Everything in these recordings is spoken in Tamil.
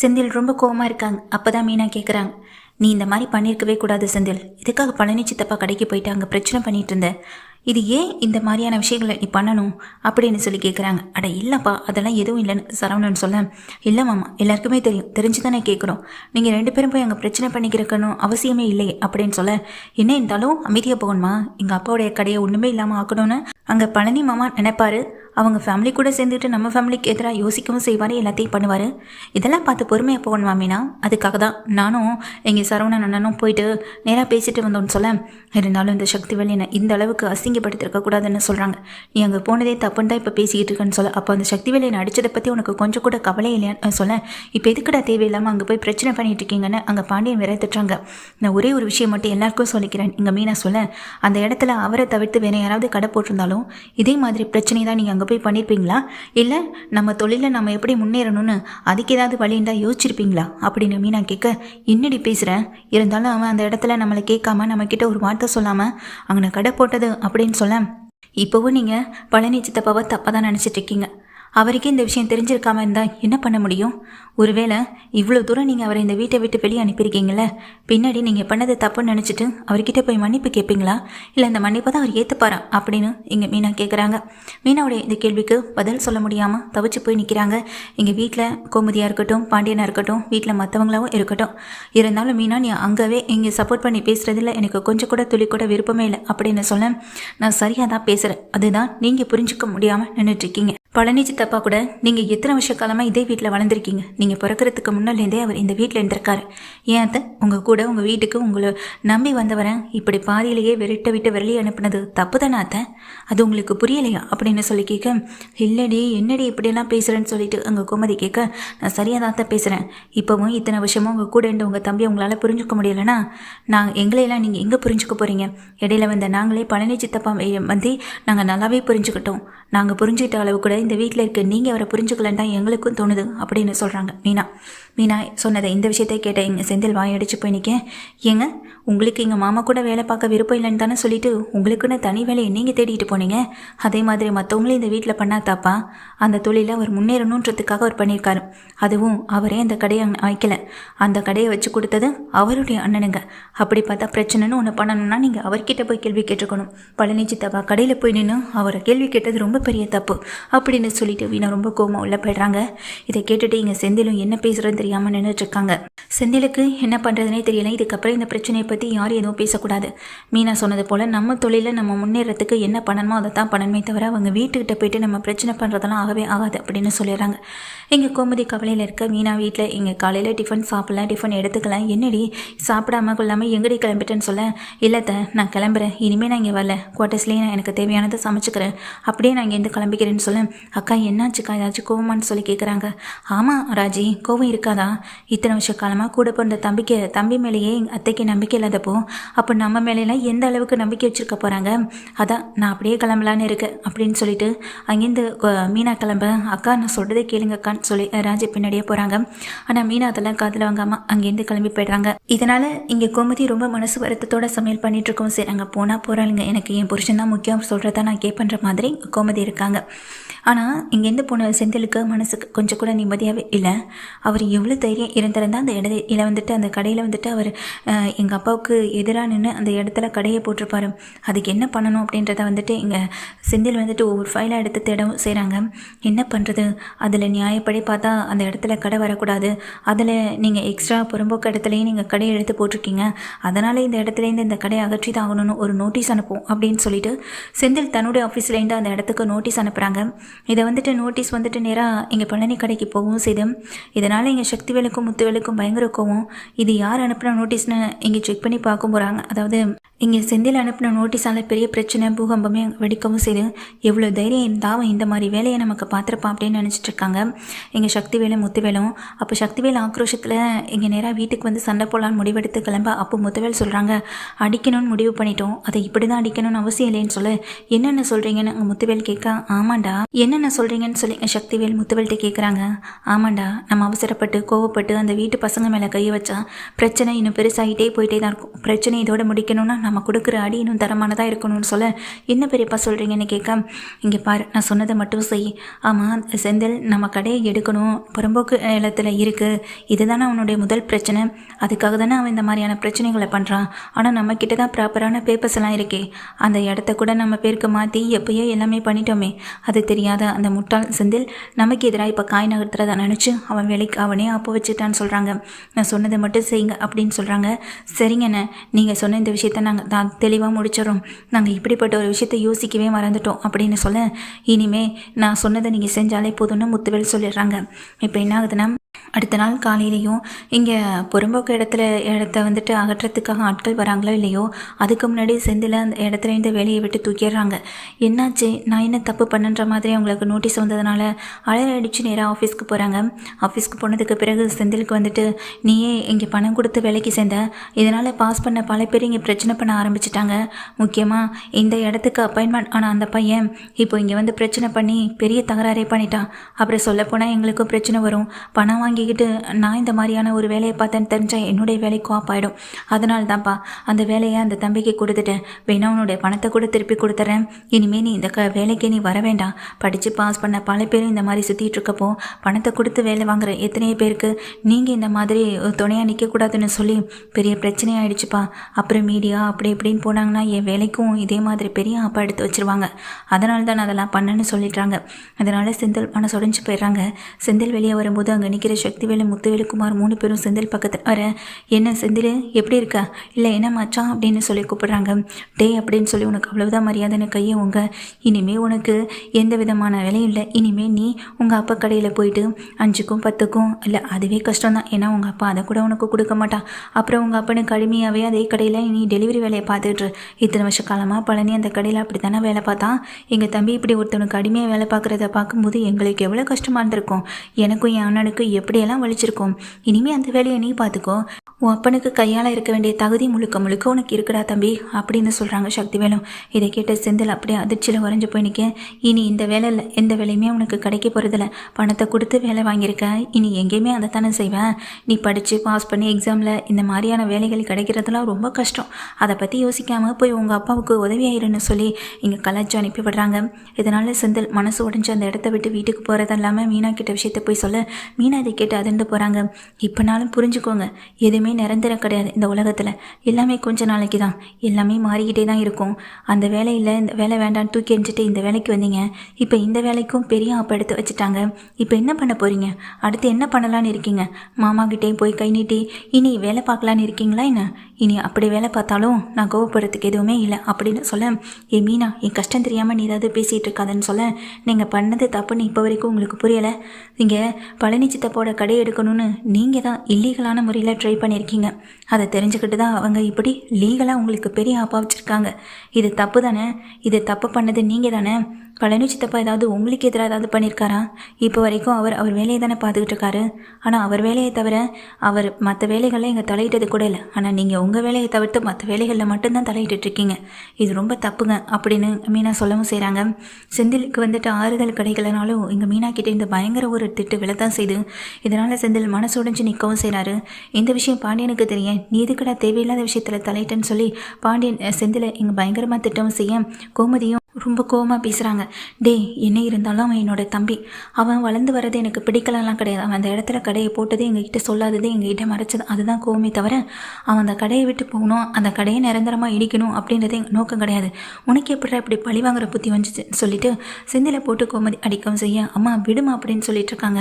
செந்தில் ரொம்ப கோவமாக இருக்காங்க. அப்போ தான் மீனா கேட்குறாங்க நீ இந்த மாதிரி பண்ணியிருக்கவே கூடாது செந்தில். இதுக்காக பழனி சித்தப்பா கடைக்கு போயிட்டு அங்கே பிரச்சனை பண்ணிகிட்டு இருந்த? இது ஏன் இந்த மாதிரியான விஷயங்களை நீ பண்ணணும்? அப்படின்னு சொல்லி கேட்குறாங்க அட இல்லைப்பா. அதெல்லாம் எதுவும் இல்லைன்னு சரவணன் சொல்ல இல்லை மாமா. எல்லாருக்குமே தெரியும். தெரிஞ்சு தானே கேட்குறோம் நீங்கள் ரெண்டு பேரும் போய் அங்கே பிரச்சனை பண்ணிக்கிறக்கணும் அவசியமே இல்லை அப்படின்னு சொல்ல என்ன இருந்தாலும் அமைதியாக போகணுமா? எங்கள் அப்பாவுடைய கடையை ஒன்றுமே இல்லாமல் ஆக்கணும்னு அங்கே பழனி மாமா நினைப்பாரு. அவங்க ஃபேமிலி கூட சேர்ந்துட்டு நம்ம ஃபேமிலிக்கு எதிராக யோசிக்கவும் செய்வார் எல்லாத்தையும் பண்ணுவார். இதெல்லாம் பார்த்து பொறுமையாக போகணும் மாமினா. அதுக்காக தான் நானும் எங்கள் சரவணன் அண்ணனும் போயிட்டு நேராக பேசிட்டு வந்தோம்னு சொல்ல இருந்தாலும் இந்த சக்தி வேலை இந்த அளவுக்கு அசிங்கப்படுத்திருக்க கூடாதுன்னு சொல்கிறாங்க நீ அங்கே போனதே தப்புன்னு தான் இப்போ பேசிக்கிட்டு இருக்கேன்னு சொல்ல அப்போ அந்த சக்தி வேலையை அடித்ததை பற்றி உனக்கு கொஞ்சம் கூட கவலை இல்லையான்னு சொல்ல இப்போ எதுக்குடா தேவையில்லாமல் அங்கே போய் பிரச்சனை பண்ணிட்டு இருக்கீங்கன்னு அங்கே பாண்டியன் வேற திட்டுறாங்க நான் ஒரே ஒரு விஷயம் மட்டும் எல்லாருக்கும் சொல்லிக்கிறேன். இங்கே மீனா சொல்ல அந்த இடத்துல அவரை தவிர்த்து வேற யாராவது கடை போட்டிருந்தாலும் இதே மாதிரி பிரச்சனை தான் நீங்கள் அங்கே போய் பண்ணியிருப்பீங்களா இல்லை நம்ம தொழிலில் நம்ம எப்படி முன்னேறணும்னு அதுக்கு ஏதாவது வழிண்டா யோசிச்சிருப்பீங்களா? அப்படின்னு மீனா கேட்க என்னடி பேசுகிறேன் இருந்தாலும் அவன் அந்த இடத்துல நம்மளை கேட்காம நம்மக்கிட்ட ஒரு வார்த்தை சொல்லாமல் அங்கே கடை போட்டது அப்படின்னு சொல்ல இப்போவும் நீங்கள் பழனி சித்தப்பாவை தப்பாக தான் நினச்சிட்டு இருக்கீங்க. அவருக்கே இந்த விஷயம் தெரிஞ்சிருக்காம இருந்தால் என்ன பண்ண முடியும்? ஒருவேளை இவ்வளோ தூரம் நீங்கள் அவரை இந்த வீட்டை விட்டு வெளியே அனுப்பியிருக்கீங்கள பின்னாடி நீங்கள் பண்ணது தப்புன்னு நினச்சிட்டு அவர்கிட்ட போய் மன்னிப்பு கேட்பீங்களா இல்லை இந்த மன்னிப்பை தான் அவர் ஏற்றுப்பாரா அப்படின்னு இங்கே மீனா கேட்குறாங்க மீனாவுடைய இந்த கேள்விக்கு பதில் சொல்ல முடியாமல் தவிச்சு போய் நிற்கிறாங்க எங்கள் வீட்டில் கோமதியாக இருக்கட்டும் பாண்டியனாக இருக்கட்டும் வீட்டில் மற்றவங்களாவும் இருக்கட்டும். இருந்தாலும் மீனா நீ அங்கவே இங்கே சப்போர்ட் பண்ணி பேசுகிறதுல எனக்கு கொஞ்சம் கூட துளி கூட விருப்பமே இல்லை அப்படின்னு சொல்ல நான் சரியாக தான் பேசுகிறேன் அதுதான் நீங்கள் புரிஞ்சுக்க முடியாமல் நின்றுட்டுருக்கீங்க பழனி சித்தப்பா கூட நீங்கள் எத்தனை வருஷ காலமாக இதே வீட்டில் வளர்ந்துருக்கீங்க? நீங்கள் பிறக்கிறதுக்கு முன்னாலேருந்தே அவர் இந்த வீட்டில் இருந்திருக்காரு. ஏன் அத்தை? உங்கள் கூட உங்கள் வீட்டுக்கு உங்களை நம்பி வந்தவரன் இப்படி பாதியிலேயே விரட்ட விட்டு வெளியே அனுப்புனது தப்பு தானே அத்தை? அது உங்களுக்கு புரியலையா? அப்படின்னு சொல்லி கேட்க இல்லடி என்னடி இப்படியெல்லாம் பேசுகிறேன்னு சொல்லிட்டு அங்கே குமதி கேட்க நான் சரியாக தான் தான் பேசுகிறேன் இப்போவும் இத்தனை வருஷமும் உங்கள் கூட இருந்து உங்கள் தம்பி உங்களால் புரிஞ்சுக்க முடியலனா நான் எங்களையெல்லாம் நீங்கள் எங்கே புரிஞ்சுக்க போகிறீங்க இடையில வந்த நாங்களே பழனி சித்தப்பா வந்து நாங்கள் நல்லாவே புரிஞ்சுக்கிட்டோம். நாங்கள் புரிஞ்சுக்கிட்ட அளவு கூட இந்த வீட்டில் இருக்க நீங்கள் அவரை புரிஞ்சுக்கலன்னு தான் எங்களுக்கும் தோணுது அப்படின்னு சொல்கிறாங்க மீனா. மீனா சொன்னதை இந்த விஷயத்தை கேட்ட எங்கள் செந்தில் வாயடிச்சு போய் நிற்க ஏங்க உங்களுக்கு எங்கள் மாமா கூட வேலை பார்க்க விருப்பம் இல்லைன்னு தானே சொல்லிட்டு உங்களுக்குன்னு தனி வேலையை நீங்கள் தேடிட்டு போனீங்க. அதே மாதிரி மற்றவங்களும் இந்த வீட்டில் பண்ணா தாப்பா? அந்த தொழிலை அவர் முன்னேறணுன்றதுக்காக அவர் பண்ணியிருக்காரு. அதுவும் அவரே அந்த கடையை வைக்கல அந்த கடையை வச்சு கொடுத்தது அவருடைய அண்ணனுங்க. அப்படி பார்த்தா பிரச்சனைன்னு ஒன்று பண்ணணும்னா நீங்கள் அவர்கிட்ட போய் கேள்வி கேட்டுக்கணும் பழனி சித்தப்பா கடையில் போய் நின்று அவரை கேள்வி கேட்டது ரொம்ப பெரிய தப்பு அப்படின்னு சொல்லிட்டு வீணா ரொம்ப கோமா உள்ள போயிடுறாங்க. இதை கேட்டுட்டு இங்கே செந்திலும் என்ன பேசுகிறதுன்னு தெரியாமல் நின்றுட்டு இருக்காங்க. செந்திலுக்கு என்ன பண்ணுறதுனே தெரியல. இதுக்கப்புறம் இந்த பிரச்சனையை பற்றி யாரும் எதுவும் பேசக்கூடாது. மீனா சொன்னது போல் நம்ம தொழிலில் நம்ம முன்னேறதுக்கு என்ன பண்ணணுமோ அதை தான் பண்ணணுமே தவிர அவங்க வீட்டுக்கிட்ட போயிட்டு நம்ம பிரச்சனை பண்ணுறதெல்லாம் ஆகவே ஆகாது அப்படின்னு சொல்லிடுறாங்க. எங்கள் கோமதி கவலையில் இருக்க மீனா வீட்டில் இங்கே காலையில் டிஃபன் சாப்பிடலாம் டிஃபன் எடுத்துக்கலாம். என்னடி சாப்பிடாம கொள்ளாமல் எங்கடி கிளம்பிட்டேன்னு சொல்ல? இல்லைத்த நான் கிளம்புறேன். இனிமேல் நான் இங்கே வரல. குவார்ட்டர்ஸ்லேயே நான் எனக்கு தேவையானதை சமைச்சுக்கிறேன். அப்படியே நான் இங்கேருந்து கிளம்பிக்கிறேன்னு சொல்ல. அக்கா என்னாச்சுக்கா? ஏதாச்சும் கோவமான்னு சொல்லி கேட்குறாங்க ஆமாம் ராஜி கோவம் இருக்காதா? இத்தனை வருஷ காலமாக கூட பிறந்த தம்பிக்கு தம்பி மேலேயே எங்கள் அத்தைக்கு நம்பிக்கை இல்லாதப்போ அப்போ நம்ம மேலேலாம் எந்த அளவுக்கு நம்பிக்கை வச்சுருக்க போகிறாங்க அதான் நான் அப்படியே கிளம்பலான்னு இருக்கேன் அப்படின்னு சொல்லிட்டு அங்கேருந்து மீனா கிளம்ப அக்கா நான் சொல்கிறதே கேளுங்கக்கான்னு சொல்லி ராஜி பின்னாடியே போகிறாங்க ஆனால் மீனா அதெல்லாம் காதில் வாங்காமல் அங்கேருந்து கிளம்பி போயிடுறாங்க. இதனால் இங்கே கோமதி ரொம்ப மனசு வருத்தத்தோட சமையல் பண்ணிட்டு இருக்கோம் சரி அங்கே போனால் போகிறாளுங்க எனக்கு என் புருஷன் தான் முக்கியம் சொல்கிறதா நான் கேட்பன்ற மாதிரி கோமதி இருக்காங்க. ஆனால் இங்கேருந்து போன செந்திலுக்கு மனசுக்கு கொஞ்சம் கூட நிம்மதியாகவே இல்லை. அவர் எவ்வளோ தைரியம் இருந்திருந்தால் அந்த இடையில வந்துட்டு அந்த கடையில் வந்துட்டு அவர் எங்கள் அப்பாவுக்கு எதிராக நின்று அந்த இடத்துல கடையை போட்டிருப்பாரு. அதுக்கு என்ன பண்ணணும் அப்படின்றத வந்துட்டு இங்கே செந்தில் வந்துட்டு ஒவ்வொரு ஃபைலாக எடுத்து தேடவும் செய்கிறாங்க என்ன பண்ணுறது அதில் நியாயப்படி பார்த்தா அந்த இடத்துல கடை வரக்கூடாது. அதில் நீங்கள் எக்ஸ்ட்ரா புறம்போக்கு இடத்துலையும் நீங்கள் கடையை எடுத்து போட்டிருக்கீங்க. அதனால் இந்த இடத்துலேருந்து இந்த கடையை அகற்றி தான் ஆகணும்னு ஒரு நோட்டீஸ் அனுப்பும் அப்படின்னு சொல்லிட்டு செந்தில் தன்னுடைய ஆஃபீஸ்லேருந்து அந்த இடத்துக்கு நோட்டீஸ் அனுப்புகிறாங்க இதை வந்துட்டு நோட்டீஸ் வந்துட்டு நேராக இங்கே பழனி கடைக்கு போகவும் செய்து இதனால் இங்கே சக்திவேலுக்கும் முத்துவேலுக்கும் பயங்கர கோவம். இது யார் அனுப்பின நோட்டீஸ்னு இங்கே செக் பண்ணி பார்க்க போகிறாங்க அதாவது இங்கே செந்தில் அனுப்பின நோட்டீஸால் பெரிய பிரச்சனை பூகம்பமே வெடிக்கவும் செய்து எவ்வளோ தைரியம் இருந்தால் அவன் இந்த மாதிரி வேலையை நமக்கு பார்த்துருப்பான் அப்படின்னு நினச்சிட்டு இருக்காங்க. எங்கள் சக்திவேலும் முத்துவேலும் அப்போ சக்திவேல் ஆக்ரோஷத்தில் இங்கே நேராக வீட்டுக்கு வந்து சண்டை போடலான்னு முடிவெடுத்து கிளம்ப அப்போ முத்துவேல் சொல்கிறாங்க அடிக்கணும்னு முடிவு பண்ணிட்டோம். அதை இப்படி தான் அடிக்கணும்னு அவசியம் இல்லைன்னு சொல்ல. என்னென்ன சொல்கிறீங்கன்னு அங்கே முத்துவேல் கேட்க ஆமாண்டா. என்னென்ன சொல்கிறீங்கன்னு சொல்லி சக்திவேல் முத்துவேல்கிட்ட கேட்குறாங்க ஆமாண்டா நம்ம அவசரப்பட்டு கோவப்பட்டு அந்த வீட்டு பசங்க மேலே கையை வச்சா பிரச்சனை இன்னும் பெருசாகிட்டே போயிட்டே தான் இருக்கும். பிரச்சனை இதோட முடிக்கணும்னா நம்ம கொடுக்குற அடி இன்னும் தரமானதாக இருக்கணும்னு சொல்ல என்ன பெரியப்பா சொல்கிறீங்கன்னு கேட்க இங்கே பாரு நான் சொன்னதை மட்டும் செய். ஆமாம் செந்தில் நம்ம கடையை எடுக்கணும். புறம்போக்கு இடத்துல இருக்குது இதுதானே அவனுடைய முதல் பிரச்சனை. அதுக்காக தானே அவன் இந்த மாதிரியான பிரச்சனைகளை பண்ணுறான் ஆனால் நம்மக்கிட்ட தான் ப்ராப்பரான பேப்பர்ஸ் எல்லாம் இருக்கே. அந்த இடத்த கூட நம்ம பேருக்கு மாற்றி எப்பயோ எல்லாமே பண்ணிட்டோமே. அது தெரியும் அந்த முட்டாள் செந்தில் நமக்கு எதிராக இப்போ காய் நகர்த்துறதா நினச்சி அவன் வேலைக்கு அவனே அப்போ வச்சுட்டான்னு சொல்கிறாங்க நான் சொன்னதை மட்டும் செய்யுங்க அப்படின்னு சொல்கிறாங்க சரிங்கண்ணே நீங்கள் சொன்ன இந்த விஷயத்த நாங்கள் தான் தெளிவாக முடிச்சிடறோம். நாங்கள் இப்படிப்பட்ட ஒரு விஷயத்தை யோசிக்கவே மறந்துட்டோம் அப்படின்னு சொல்ல இனிமே நான் சொன்னதை நீங்கள் செஞ்சாலே போதும்னு முத்துவேல் சொல்லிடுறாங்க. இப்போ என்ன ஆகுதுன்னா அடுத்த நாள் காலையிலையும் இங்கே புறம்போக்கு இடத்துல இடத்த வந்துட்டு அகற்றத்துக்காக ஆட்கள் வராங்களோ இல்லையோ அதுக்கு முன்னாடி செந்தில் அந்த இடத்துல இந்த வேலையை விட்டு தூக்கிடுறாங்க. என்னாச்சு? நான் என்ன தப்பு பண்ணுன்ற மாதிரி அவங்களுக்கு நோட்டீஸ் வந்ததுனால அலர் அடித்து நேராக ஆஃபீஸ்க்கு போகிறாங்க ஆஃபீஸ்க்கு போனதுக்கு பிறகு செந்திலுக்கு வந்துட்டு நீயே இங்கே பணம் கொடுத்து வேலைக்கு சேர்ந்த இதனால் பாஸ் பண்ண பல பேர் இங்கே பிரச்சனை பண்ண ஆரம்பிச்சிட்டாங்க. முக்கியமாக இந்த இடத்துக்கு அப்பாயின்மெண்ட் ஆனால் அந்த பையன் இப்போ இங்கே வந்து பிரச்சனை பண்ணி பெரிய தகராறே பண்ணிட்டான். அப்புறம் சொல்லப்போனால் எங்களுக்கும் பிரச்சனை வரும். பணம் வாங்கிக்கிட்டு நான் இந்த மாதிரியான ஒரு வேலையை பார்த்தேன்னு தெரிஞ்சால் என்னுடைய வேலை கோப் ஆகிடும் அதனால தான்ப்பா அந்த வேலையை அந்த தம்பிக்கு கொடுத்துட்டேன். வேணா உன்னுடைய பணத்தை கூட திருப்பி கொடுத்துட்றேன் இனிமேல் நீ இந்த க வேலைக்கு நீ வர வேண்டாம். படித்து பாஸ் பண்ண பல பேரும் இந்த மாதிரி சுற்றிட்டு இருக்கப்போ பணத்தை கொடுத்து வேலை வாங்குற எத்தனையோ பேருக்கு நீங்கள் இந்த மாதிரி துணையாக நிற்கக்கூடாதுன்னு சொல்லி பெரிய பிரச்சனையாயிடுச்சுப்பா அப்புறம் மீடியா அப்படி இப்படின்னு போனாங்கன்னா என் வேலைக்கும் இதே மாதிரி பெரிய ஆப்பா எடுத்து வச்சிருவாங்க. அதனால தான் நான் அதெல்லாம் பண்ணேன்னு சொல்லிடுறாங்க. அதனால செந்தில் பணம் சொடைஞ்சு போயிடுறாங்க. செந்தில் வெளியே வரும்போது அங்கே நிற்க நிற்கிற சக்திவேலு முத்துவேலு குமார் மூணு பேரும் செந்தில் பக்கத்தில் வர என்ன செந்தில்? எப்படி இருக்கா? இல்லை என்ன மச்சான்? அப்படின்னு சொல்லி கூப்பிடுறாங்க. டே அப்படின்னு சொல்லி உனக்கு அவ்வளவுதான் மரியாதைன்னு கையை உங்க இனிமே உனக்கு எந்த விதமான வேலையும் இல்லை. இனிமே நீ உங்கள் அப்பா கடையில் போயிட்டு அஞ்சுக்கும் பத்துக்கும் இல்லை அதுவே கஷ்டம் தான் ஏன்னா உங்கள் அப்பா அதை கூட உனக்கு கொடுக்க மாட்டான். அப்புறம் உங்கள் அப்பனுக்கு கடுமையாகவே அதே கடையில் நீ டெலிவரி வேலையை பார்த்துட்டு இத்தனை வருஷ காலமாக பழனி அந்த கடையில் அப்படி தானே வேலை பார்த்தா எங்கள் தம்பி இப்படி ஒருத்தவனுக்கு அடிமையாக வேலை பார்க்குறத பார்க்கும்போது எங்களுக்கு எவ்வளோ கஷ்டமாக இருந்திருக்கும். எனக்கும் என் அண்ணனுக்கு எப்படியெல்லாம் வலிச்சிருக்கும்? இனிமே அந்த வேலையை நீ பார்த்துக்கோ உன் அப்பனுக்கு கையால் இருக்க வேண்டிய தகுதி முழுக்க முழுக்க உனக்கு இருக்குடா தம்பி அப்படின்னு சொல்கிறாங்க சக்திவேலும். இதை கேட்ட செந்தில் அப்படியே அதிர்ச்சியில் உறைஞ்சு போய் நிற்க இனி இந்த வேலையில் எந்த வேலையுமே உனக்கு கிடைக்க போகிறதில்ல பணத்தை கொடுத்து வேலை வாங்கியிருக்க. இனி எங்கேயுமே அதை தானே செய்வேன். நீ படித்து பாஸ் பண்ணி எக்ஸாமில் இந்த மாதிரியான வேலைகள் கிடைக்கிறதுலாம் ரொம்ப கஷ்டம். அதை பற்றி யோசிக்காமல் போய் உங்கள் அப்பாவுக்கு உதவியாயிருன்னு சொல்லி இங்கே கலாச்சி அனுப்பி விடுறாங்க. இதனால் செந்தில் மனசு உடஞ்சி அந்த இடத்த விட்டு வீட்டுக்கு போகிறது இல்லாமல் மீனா கிட்ட விஷயத்தை போய் சொல்ல. மீனா அதை கேட்டு அதிர்ந்து போகிறாங்க இப்போனாலும் புரிஞ்சுக்கோங்க எதுவுமே நிரந்தரம் கிடையாது இந்த உலகத்தில். எல்லாமே கொஞ்ச நாளைக்கு தான். எல்லாமே மாறிக்கிட்டே தான் இருக்கும். அந்த வேலையில் இந்த வேலை வேண்டான்னு தூக்கி எறிஞ்சிட்டு இந்த வேலைக்கு வந்தீங்க. இப்போ இந்த வேலைக்கும் பெரிய ஆப்பு எடுத்து வச்சுட்டாங்க. இப்போ என்ன பண்ண போகிறீங்க அடுத்து என்ன பண்ணலான்னு இருக்கீங்க? மாமா கிட்டேயும் போய் கை நீட்டி இனி வேலை பார்க்கலான்னு இருக்கீங்களா என்ன? இனி அப்படி வேலை பார்த்தாலும் நான் கோவப்படுறதுக்கு எதுவுமே இல்லை அப்படின்னு சொல்ல ஏ மீனா என் கஷ்டம் தெரியாமல் நீ ஏதாவது பேசிகிட்டு இருக்காதுன்னு சொல்ல. நீங்கள் பண்ணது தப்புன்னு இப்போ வரைக்கும் உங்களுக்கு புரியலை. நீங்கள் பழனி போட கடை எடுக்கணும்னு நீங்கள் தான் இல்லீகலான முறையில் ட்ரை பண்ணியிருக்கீங்க அதை தெரிஞ்சுக்கிட்டு தான் அவங்க இப்படி லீகலாக உங்களுக்கு பெரிய ஆப்பா வச்சுருக்காங்க. இது தப்பு தானே? இது தப்பு பண்ணது நீங்கள் தானே? பழனி சித்தப்பா ஏதாவது உங்களுக்கு எதிராக ஏதாவது பண்ணியிருக்காரா இப்போ வரைக்கும் அவர் அவர் வேலையை தானே பார்த்துக்கிட்டு இருக்காரு. ஆனால் அவர் வேலையை தவிர அவர் மற்ற வேலைகளில் இங்கே தலையிட்டது கூட இல்லை. ஆனால் நீங்கள் உங்கள் வேலையை தவிர்த்து மற்ற வேலைகளில் மட்டும்தான் தலையிட்டு இருக்கீங்க. இது ரொம்ப தப்புங்க அப்படின்னு மீனா சொல்லவும் செய்கிறாங்க செந்திலுக்கு வந்துட்டு ஆறுதல் கிடைக்கலனாலும் இங்கே மீனா கிட்டே இந்த பயங்கர ஒரு திட்டு விழத்தான் செய்து இதனால் செந்தில் மனசு உடைஞ்சு நிற்கவும் செய்கிறாரு இந்த விஷயம் பாண்டியனுக்கு தெரியும். நீ எதுக்குடா தேவையில்லாத விஷயத்தில் தலையிட்டேன்னு சொல்லி பாண்டியன் அஹ், செந்திலை இங்கே பயங்கரமாக திட்டவும் செய்ய கோமதியும் ரொம்ப கோவமாக பேசுகிறாங்க டேய் என்ன இருந்தாலும் அவன் என்னோட தம்பி அவன் வளர்ந்து வர்றது எனக்கு பிடிக்கலலாம் கிடையாது. அவன் அந்த இடத்துல கடையை போட்டது எங்ககிட்ட சொல்லாதது எங்ககிட்ட மறைச்சது. அதுதான் கோவமே தவிர அவன் அந்த கடையை விட்டு போகணும் அந்த கடையை நிரந்தரமாக இடிக்கணும் அப்படின்றது எங்கள் நோக்கம் கிடையாது. உனக்கு எப்படிடா இப்படி பழி வாங்குற புத்தி வந்துச்சு? சொல்லிட்டு செந்தில போட்டு கோமதி அடிக்கவும் செய்ய அம்மா விடுமா அப்படின்னு சொல்லிட்டு இருக்காங்க.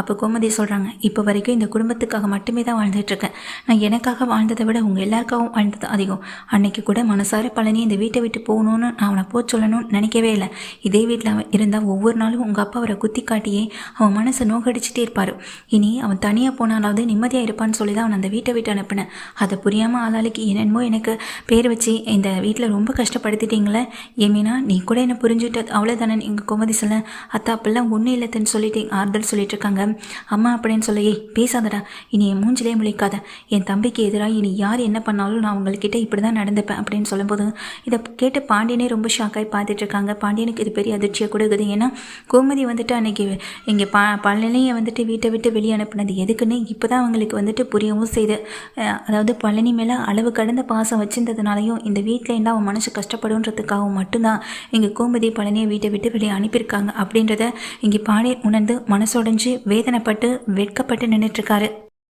அப்போ கோமதி சொல்கிறாங்க இப்போ வரைக்கும் இந்த குடும்பத்துக்காக மட்டுமே தான் வாழ்ந்துட்டுருக்கேன் நான் எனக்காக வாழ்ந்ததை விட உங்கள் எல்லாருக்காகவும் வாழ்ந்தது அதிகம். அன்னைக்கு கூட மனசார பழனி இந்த வீட்டை விட்டு போகணும்னு நான் அவனை போக பண்ணணும்னு நினைக்கவே இல்லை. இதே வீட்டில் அவன் இருந்தால் ஒவ்வொரு நாளும் உங்கள் அப்பா அவரை குத்தி காட்டியே அவன் மனசை நோக்கடிச்சிட்டே இருப்பார். இனி அவன் தனியாக போனாலாவது நிம்மதியாக இருப்பான்னு சொல்லி தான் அவன் அந்த வீட்டை விட்டு அனுப்பினேன். அதை புரியாமல் ஆளாளுக்கு என்னென்னமோ எனக்கு பேர் வச்சு இந்த வீட்டில் ரொம்ப கஷ்டப்படுத்திட்டீங்களே. ஏமீனா நீ கூட என்ன புரிஞ்சுட்டு? அவ்வளோதானே எங்கள் கோமதி சொல்ல? அத்தா அப்பெல்லாம் ஒன்றும் இல்லைன்னு சொல்லிட்டு ஆறுதல் சொல்லிட்டு இருக்காங்க. அம்மா அப்படின்னு சொல்ல ஏய் பேசாதடா. இனி என் மூஞ்சிலே முழிக்காத என் தம்பிக்கு எதிராக இனி யார் என்ன பண்ணாலும் நான் உங்கள்கிட்ட இப்படி தான் நடந்துப்பேன். அப்படின்னு சொல்லும்போது இதை கேட்டு பாண்டியனே ரொம்ப ஷாக்காய் பார்த்துட்டு இருக்காங்க பாண்டியனுக்கு இது பெரிய அதிர்ச்சியை கொடுக்குது. ஏன்னா கோமதி வந்துட்டு அன்னைக்கு இங்கே பா பழனியை வந்துட்டு வீட்டை விட்டு வெளியே அனுப்புனது எதுக்குன்னு இப்போ தான் அவங்களுக்கு வந்துட்டு புரியவும் செய்து அதாவது பழனி மேலே அளவு கடந்த பாசம் வச்சிருந்ததுனாலையும் இந்த வீட்டில் இருந்தால் அவன் மனசு கஷ்டப்படுன்றதுக்காகவும் மட்டும்தான் இங்கே கோமதி பழனியை வீட்டை விட்டு வெளியே அனுப்பியிருக்காங்க அப்படின்றத இங்கே பாண்டியன் உணர்ந்து மனசுடைஞ்சு வேதனைப்பட்டு வெட்கப்பட்டு நின்றுட்டுருக்காரு